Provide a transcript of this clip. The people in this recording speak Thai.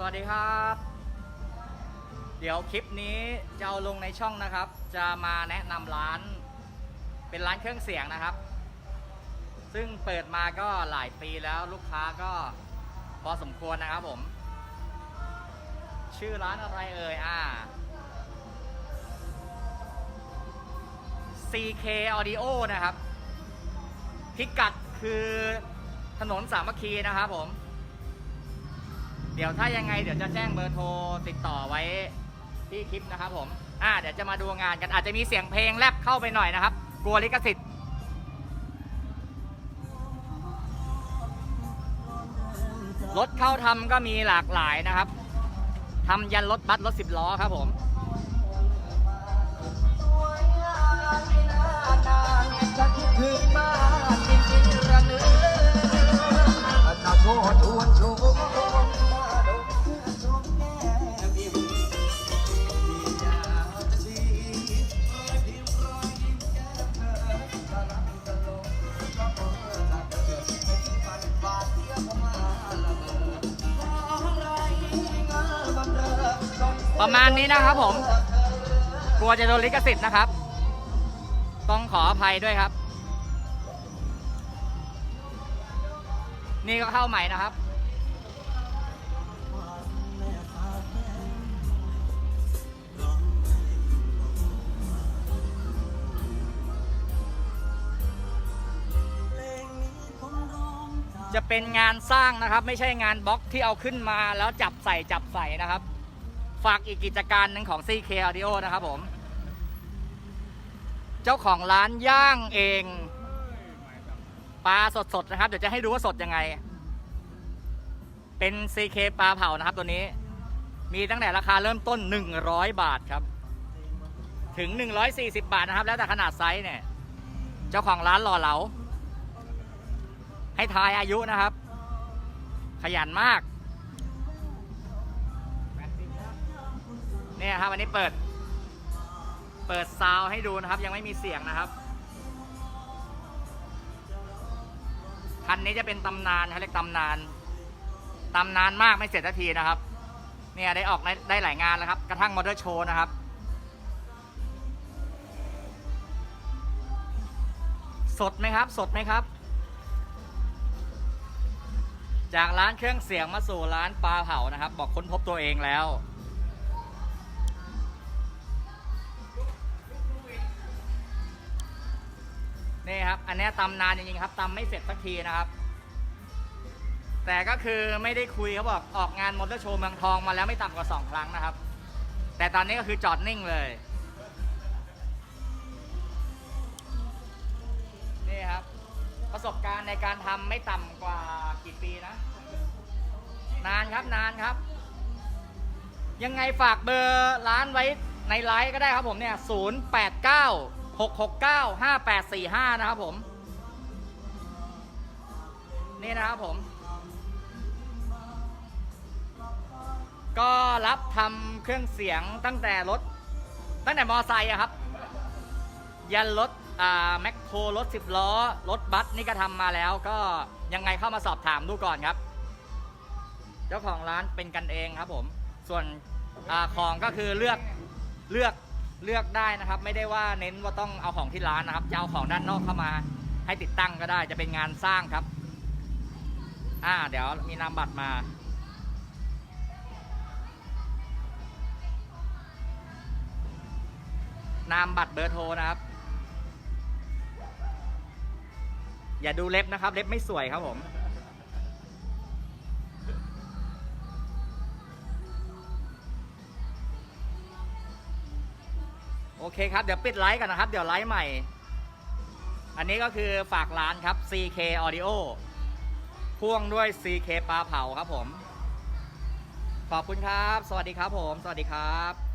สวัสดีครับ เดี๋ยวคลิปนี้จะเอาลงในช่องนะครับ จะมาแนะนำร้าน เป็นร้านเครื่องเสียงนะครับ ซึ่งเปิดมาก็หลายปีแล้วลูกค้าก็พอสมควรนะครับผม ชื่อร้านอะไรเอ่ยอ่า CK Audio นะครับ พิกัดคือถนนสามัคคีนะครับผม เดี๋ยวถ้ายังไงเดี๋ยวจะแจ้งเบอร์โทรติดต่อไว้ที่คลิปนะครับผม อ่าเดี๋ยวจะมาดูงานกันอาจจะมีเสียงเพลงแรปเข้าไปหน่อยนะครับ กลัวลิขสิทธิ์รถเข้าทำก็มีหลากหลายนะครับทำยันรถบัสรถสิบล้อครับผม ประมาณนี้นะครับผม กลัวจะโดนลิขสิทธิ์นะครับ ต้องขออภัยด้วยครับ นี่ก็เข้าใหม่นะครับจะเป็นงานสร้างนะครับ ไม่ใช่งานบล็อกที่เอาขึ้นมาแล้วจับใส่จับใส่นะครับ ฝากอีกกิจการหนึ่งของ CK Audio นะครับผม เจ้าของร้านย่างเอง ปลาสดๆนะครับ เดี๋ยวจะให้ดูว่าสดยังไง เป็น CK ปลาเผานะครับตัวนี้ มีตั้งแต่ราคาเริ่มต้น 100 บาทครับ ถึง 140 บาทนะครับ แล้วแต่ขนาดไซส์เนี่ย เจ้าของร้านหล่อเหลา ให้ทายอายุนะครับ ขยันมาก เนี่ยครับอันนี้เปิด เปิดซาวให้ดูนะครับยังไม่มีเสียงนะครับคันนี้จะเป็นตำนานเขาเรียกตำนานตำนานมากไม่เสร็จสักทีนะครับ เนี่ยได้ออกไดได้หลายงานแล้วครับ กระทั่งมอเตอร์โชว์นะครับ สดไหมครับ สดไหมครับ จากร้านเครื่องเสียงมาสู่ร้านปลาเผานะครับ บอกค้นพบตัวเองแล้ว นี่ครับ อันนี้ตำนานจริงๆครับตำไม่เสร็จสักทีนะครับ แต่ก็คือไม่ได้คุยเขาบอกออกงานมอเตอร์โชว์เมืองทองมาแล้วไม่ต่ำกว่าสองครั้งนะครับ แต่ตอนนี้ก็คือจอดนิ่งเลย นี่ครับ ประสบการณ์ในการทำไม่ต่ำกว่ากี่ปีนะ นานครับนานครับ ยังไงฝากเบอร์ร้านไว้ในไลฟ์ก็ได้ครับผมเนี่ย 0 6 6 9 5 8 4 5 นะครับผม นี่นะครับผม ก็รับทำเครื่องเสียงตั้งแต่รถ ตั้งแต่มอไซค์อะครับ ยันรถแมคโครรถสิบล้อ รถบัสนี่ก็ทำมาแล้วก็ยังไงเข้ามาสอบถามดูก่อนครับ เจ้าของร้านเป็นกันเองครับผม ส่วนอของก็คือเลือกเลือก เลือกได้นะครับ ไม่ได้ว่าเน้นว่าต้องเอาของที่ร้านนะครับจะเอาของด้านนอกเข้ามา ให้ติดตั้งก็ได้จะเป็นงานสร้างครับ อ่า เดี๋ยวมีนามบัตรมา นามบัตรเบอร์โทรนะครับ อย่าดูเล็บนะครับ เล็บไม่สวยครับผม โอเคครับ เดี๋ยวปิดไลฟ์กันนะครับ เดี๋ยวไลฟ์ใหม่ อันนี้ก็คือฝากร้านครับ CK Audio พ่วงด้วย CK ปลาเผาครับผม ขอบคุณครับ สวัสดีครับผม สวัสดีครับ